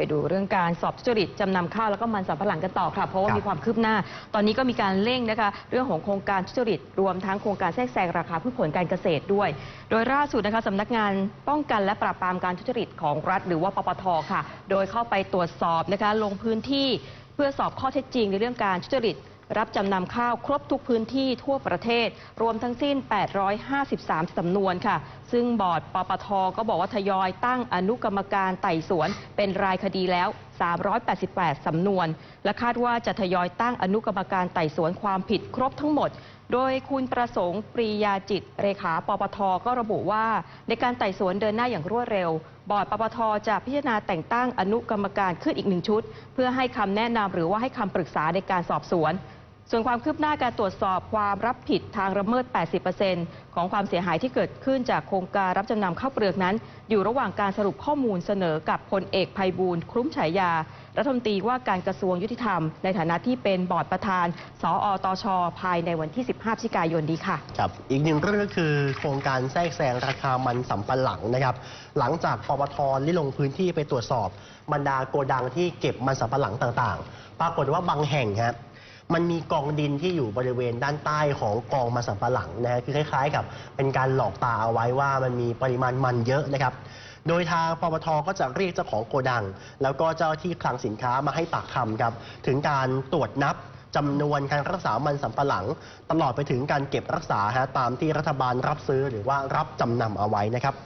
ไปดูเรื่องการสอบทุจริตจำนำข้าวแล้วก็มันสำปะหลังกันต่อค่ะ เพราะว่าครับมีความคืบหน้า ตอนนี้ก็มีการเร่งนะคะ เรื่องของโครงการทุจริตรวมทั้งโครงการแทรกแซงราคาพืชผลการเกษตรด้วย โดยล่าสุดนะคะสำนักงานป้องกันและปราบปรามการทุจริตของรัฐ หรือว่าปปทค่ะ โดยเข้าไปตรวจสอบนะคะลงพื้นที่เพื่อสอบข้อเท็จจริงในเรื่องการทุจริต รับจำนำข้าวครบทุกพื้นที่ทั่วประเทศ รวมทั้งสิ้น 853 สำนวนค่ะ ซึ่งบอร์ดปปทก็บอกว่าทยอยตั้งอนุกรรมการไต่สวน เป็นรายคดีแล้ว 388 สำนวน และคาดว่าจะทยอยตั้งอนุกรรมการไต่สวนความผิดครบทั้งหมดโดยคุณประสงค์ปรียาจิต เลขาปปทก็ระบุว่า ในการไต่สวนเดินหน้าอย่างรวดเร็ว บอร์ดปปทจะพิจารณาแต่งตั้งอนุกรรมการขึ้นอีกหนึ่งชุด เพื่อให้คำแนะนำหรือว่าให้คำปรึกษาในการสอบสวน ส่วนความคืบหน้าการตรวจสอบความรับผิดทางละเมิด 80%ของความเสียหายที่เกิดขึ้นจากโครงการรับจำนำข้าวเปลือกนั้น อยู่ระหว่างการสรุปข้อมูลเสนอกับพลเอกภัยบูลย์คลุ้มฉายา รัฐมนตรีว่าการกระทรวงยุติธรรม ในฐานะที่เป็นบอร์ดประธาน สอตช ภายในวันที่ 15พฤศจิกายนนี้ค่ะ ครับ อีกหนึ่งเรื่องก็คือโครงการแทรกแซงราคามันสำปะหลังนะครับ หลังจากปปทได้ลงพื้นที่ไปตรวจสอบบรรดาโกดังที่เก็บมันสำปะหลังต่าง ๆ ปรากฏว่าบางแห่งครับ มันมีกองดินที่อยู่บริเวณด้านใต้ของกองมันสำปะหลังนะฮะคือคล้ายๆ กับเป็นการหลอกตาเอาไว้ว่ามันมีปริมาณมันเยอะนะครับ โดยทางปปทก็จะเรียกเจ้าของโกดัง แล้วก็เจ้าที่คลังสินค้ามาให้ปากคำครับถึงการตรวจนับจำนวนการรักษามันสำปะหลัง ตลอดไปถึงการเก็บรักษาฮะตามที่รัฐบาลรับซื้อหรือว่ารับจำนำเอาไว้นะครับ